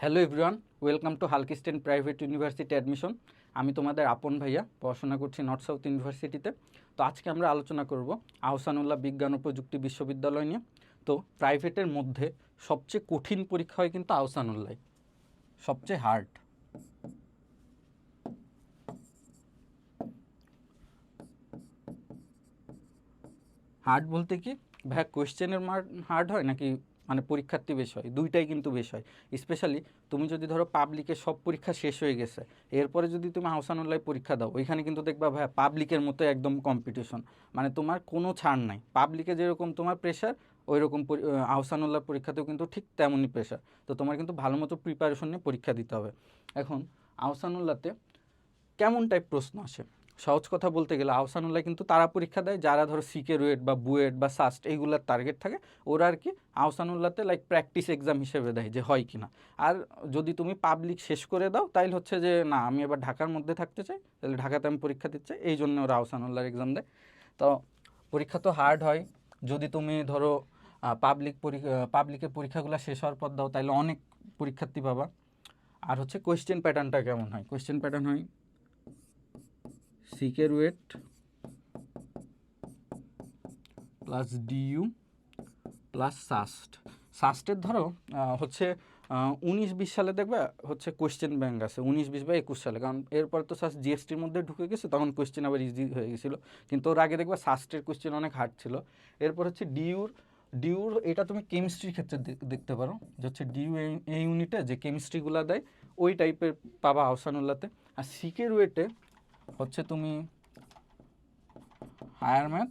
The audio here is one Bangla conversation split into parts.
হ্যালো এভরিওয়ান ওয়েলকাম টু হালকিস্টেন প্রাইভেট ইউনিভার্সিটি অ্যাডমিশন আমি তোমাদের আপন ভাইয়া, পড়াশোনা করছি নর্থ সাউথ ইউনিভার্সিটিতে তো। আজকে আমরা আলোচনা করব আহসানুল্লাহ বিজ্ঞান ও প্রযুক্তি বিশ্ববিদ্যালয় নিয়ে। তো প্রাইভেটের মধ্যে সবচেয়ে কঠিন পরীক্ষা হয় কিন্তু আহসানুল্লাহ। সবচেয়ে হার্ড হার্ড বলতে কি? ভাইয়া কোয়েশ্চেনের মার হার্ড হয় নাকি মানে পরীক্ষার্থী বেশ হয়, দুইটাই কিন্তু বেশ হয়। স্পেশালি তুমি যদি ধরো পাবলিকে সব পরীক্ষা শেষ হয়ে গেছে, এরপরে যদি তুমি আহসানুল্লাহ পরীক্ষা দাও, ওইখানে কিন্তু দেখবা ভাইয়া পাবলিকের মতো একদম কম্পিটিশন মানে তোমার কোনো ছাড় নাই। পাবলিকে যেরকম তোমার প্রেশার ওই রকম আহসানুল্লাহ পরীক্ষাতেও কিন্তু ঠিক তেমনই প্রেশার তো তোমার কিন্তু ভালো মতো প্রিপারেশন নিয়ে পরীক্ষা দিতে হবে। এখন আহসানুল্লাহতে কেমন টাইপ প্রশ্ন আসে? সহজ কথা বলতে গেলে আহসানুল্লাহ কিন্তু তারা পরীক্ষা দেয়, যারা ধরো সিকে রুয়েট বা বুয়েট বা সাস্ট এইগুলোর টার্গেট থাকে, ওরা আর কি আহসানুল্লাহতে লাইক প্র্যাকটিস এক্সাম হিসেবে দেয় যে হয় কি না আর যদি তুমি পাবলিক শেষ করে দাও, তাইলে হচ্ছে যে না, আমি এবার ঢাকার মধ্যে থাকতে চাই তাহলে ঢাকাতে আমি পরীক্ষা দিতে চাই, এই জন্য ওরা আহসানুল্লাহর এক্সাম দেয়। তো পরীক্ষা তো হার্ড হয়। যদি তুমি ধরো পাবলিক পাবলিকের পরীক্ষাগুলো শেষ হওয়ার পর দাও তাহলে অনেক পরীক্ষার্থী পাবা। আর হচ্ছে কোয়েশ্চেন প্যাটার্নটা কেমন হয়? কোয়েশ্চেন প্যাটার্ন হয় সিকের weight plus DU plus SUST সাস্টের ধরো হচ্ছে উনিশ বিশ সালে দেখবে, হচ্ছে কোয়েশ্চেন ব্যাংক আছে। উনিশ বিশ বা একুশ সালে। কারণ এরপর তো সাস্ট জিএসটির মধ্যে ঢুকে গেছে, তখন কোয়েশ্চেন আবার ইজি হয়ে গেছিল। কিন্তু ওর আগে দেখবে সাস্টের কোয়েশ্চেন অনেক হার্ড ছিল। এরপর হচ্ছে ডিউর ডিউর এটা তুমি কেমিস্ট্রির ক্ষেত্রে দেখ- দেখতে পারো। যে হচ্ছে ডিউ এই ইউনিটে যে কেমিস্ট্রিগুলো দেয়, ওই টাইপের পাবা আহসানুল্লাতে আর সিকের ওয়েটে হচ্ছে তুমি হায়ার ম্যাথ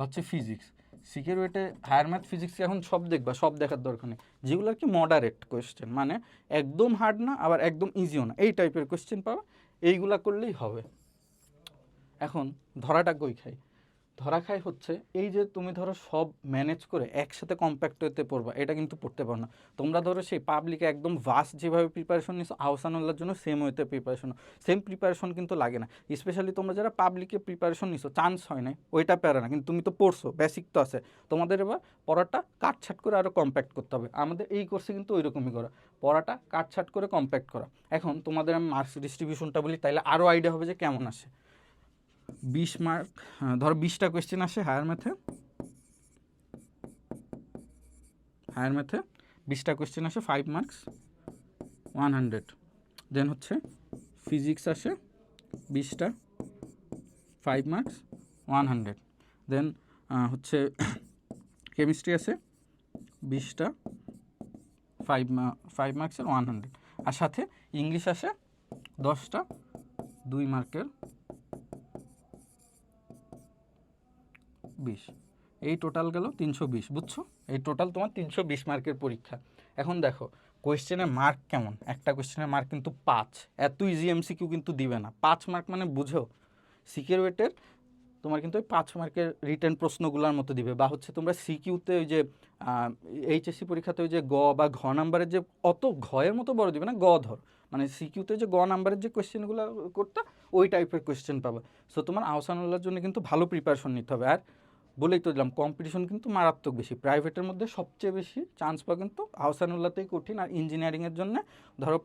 হচ্ছে ফিজিক্স সিকের ওয়েটে হায়ার ম্যাথ ফিজিক্স এখন সব দেখবা, সব দেখার দরকার নেই। যেগুলো আর কি মডারেট কোয়েশ্চেন মানে একদম হার্ড না, আবার একদম ইজিও না। এই টাইপের কোয়েশ্চেন পাবা, এইগুলা করলেই হবে। এখন ধরাটা কই খাই? ধরা খায় হচ্ছে, এই যে তুমি ধরো সব ম্যানেজ করে একসাথে কম্প্যাক্ট হতে পড়বা, এটা কিন্তু পড়তে পারো না। তোমরা ধরো সেই পাবলিকে একদম ভাস্ট যেভাবে প্রিপারেশন নিছো আহসানুল্লাহর জন্য সেম ওয়েতে প্রিপারেশন সেম প্রিপারেশন কিন্তু লাগে না। স্পেশালি তোমরা যারা পাবলিকে প্রিপারেশন নিছো চান্স হয় নাই, ওইটা প্যারা না। কিন্তু তুমি তো পড়ছো বেসিক তো আছে। তোমাদের এবার পড়াটা কাটছাট করে আরও কম্প্যাক্ট করতে হবে। আমাদের এই কোর্সে কিন্তু ওইরকমই করা। পড়াটা কাটছাট করে কম্প্যাক্ট করা। এখন তোমাদের আমি মার্কস ডিস্ট্রিবিউশনটা বলি, তাইলে আরও আইডিয়া হবে যে কেমন আসে। বিশ মার্ক ধরো বিশটা কোয়েশ্চেন আসে হায়ার ম্যাথে হায়ার ম্যাথে বিশটা কোয়েশ্চেন আসে five marks one hundred then হচ্ছে ফিজিক্স আসে বিশটা five marks one hundred then হচ্ছে কেমিস্ট্রি আছে বিশটা ফাইভ ফাইভ মার্কসের ওয়ান হান্ড্রেড আর সাথে ইংলিশ আসে দশটা, দুই মার্কের বিশ। এই টোটাল গেল তিনশো বিশ, বুঝছ? এই টোটাল তোমার তিনশো বিশ মার্কের পরীক্ষা। এখন দেখো কোয়েশ্চেনের মার্ক কেমন? একটা কোয়েশ্চেনের মার্ক কিন্তু পাঁচ। এত ইজি এমসিকিউ কিন্তু দিবে না। পাঁচ মার্ক মানে বুঝো সিকের ওয়েটের তোমার কিন্তু ওই পাঁচ মার্কের রিটার্ন প্রশ্নগুলোর মতো দিবে। বা হচ্ছে তোমরা সিকিউতে ওই যে এইচএসসি পরীক্ষাতে ওই যে গ বা ঘ নাম্বারের যে অত ঘয়ের মতো বড় দিবে না, গ ধর। মানে সিকিউতে যে গ নাম্বারের যে কোয়েশ্চেনগুলো করতে, ওই টাইপের কোয়েশ্চেন পাবে। সো তোমার আহসানুল্লাহর জন্য কিন্তু ভালো প্রিপারেশন নিতে হবে। আর বলেই তো দিলাম কম্পিটিশন কিন্তু মারাত্মক বেশি। প্রাইভেটের মধ্যে সবচেয়ে বেশি চান্স পাওয়া কিন্তু আহসানুল্লাহতেই কঠিন। আর ইঞ্জিনিয়ারিংয়ের জন্য ধরো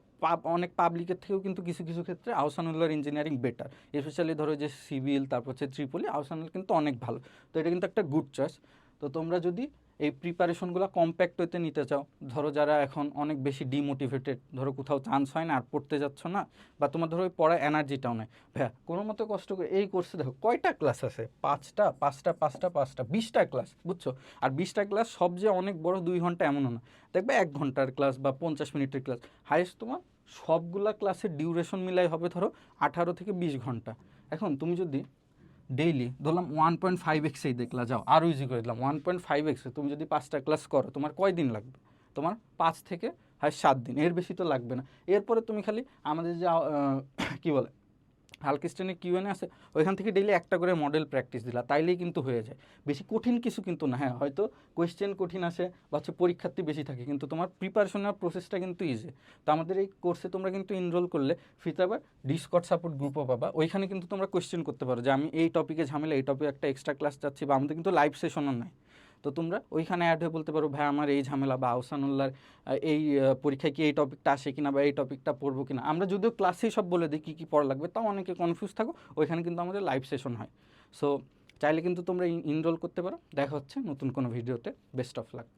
অনেক পাবলিকের থেকেও কিন্তু কিছু কিছু ক্ষেত্রে আহসানুল্লাহর ইঞ্জিনিয়ারিং বেটার স্পেশালি ধরো যে সিভিল তারপর হচ্ছে ত্রিপলি আহসানুল কিন্তু অনেক ভালো। তো এটা কিন্তু একটা গুড চয়েস তো তোমরা যদি এই প্রিপারেশনগুলো কম্প্যাক্ট হতে নিতে চাও। ধরো যারা এখন অনেক বেশি ডিমোটিভেটেড ধরো কোথাও চান্স হয় না আর পড়তে যাচ্ছ না বা তোমার ধরো ওই পড়ার এনার্জিটাও নেই। ভাইয়া, কোনো মতো কষ্ট করে এই কোর্সে দেখো, কয়টা ক্লাস আছে? পাঁচটা পাঁচটা পাঁচটা পাঁচটা, বিশটা ক্লাস বুঝছ? আর বিশটা ক্লাস সব যে অনেক বড় দুই ঘণ্টা এমনও না। দেখবে এক ঘণ্টার ক্লাস বা পঞ্চাশ মিনিটের ক্লাস হাইয়েস্ট তোমার সবগুলা ক্লাসের ডিউরেশন মিলাই হবে ধরো আঠারো থেকে বিশ ঘণ্টা। এখন তুমি যদি ডেইলি ধরলাম ওয়ান পয়েন্ট ফাইভ এক্সেই দেখলা, যাও আরও ইজি করে দিলাম ওয়ান পয়েন্ট ফাইভ এক্সে তুমি যদি পাঁচটা ক্লাস করো, তোমার কয় দিন লাগবে? তোমার পাঁচ থেকে হয় সাত দিন, এর বেশি তো লাগবে না। এরপরে তুমি খালি আমাদের যে কী কি বলে হালকিস্টেনের কিউএনএ আছে, ওইখান থেকে ডেইলি একটা করে মডেল প্র্যাকটিস দিলা, তাইলেই কিন্তু হয়ে যায়। বেশি কঠিন কিছু কিন্তু না হ্যাঁ হয়তো কোয়েশ্চেন কঠিন আসে বা হচ্ছে পরীক্ষার্থী বেশি থাকে, কিন্তু তোমার প্রিপারেশনের প্রসেসটা কিন্তু ইজি তো আমাদের এই কোর্সে তোমরা কিন্তু এনরোল করলে ফিতে আবার ডিসকট সাপোর্ট গ্রুপও পাবা। ওইখানে কিন্তু তোমরা কোয়েশ্চেন করতে পারো যে, আমি এই টপিকে ঝামেলা, এই টপিকে একটা এক্সট্রা ক্লাস চাচ্ছি বা আমাদের কিন্তু লাইভ সেশনও নাই। তো তোমরা ওইখানে অ্যাড হয়ে বলতে পারো ভাই আমার এই ঝামেলা বা আহসানুল্লাহর আহ, এই পরীক্ষায় কি এই টপিকটা আসে কিনা বা এই টপিকটা পড়ব কিনা? আমরা যদিও ক্লাসেই সব বলে দিই কী কী পড়া লাগবে তাও অনেকে কনফিউজ থাকো ওইখানে কিন্তু আমাদের লাইভ সেশন হয়। সো চাইলে কিন্তু তোমরা ইনরোল করতে পারো। দেখা হচ্ছে নতুন কোনো ভিডিওতে বেস্ট অফ লাক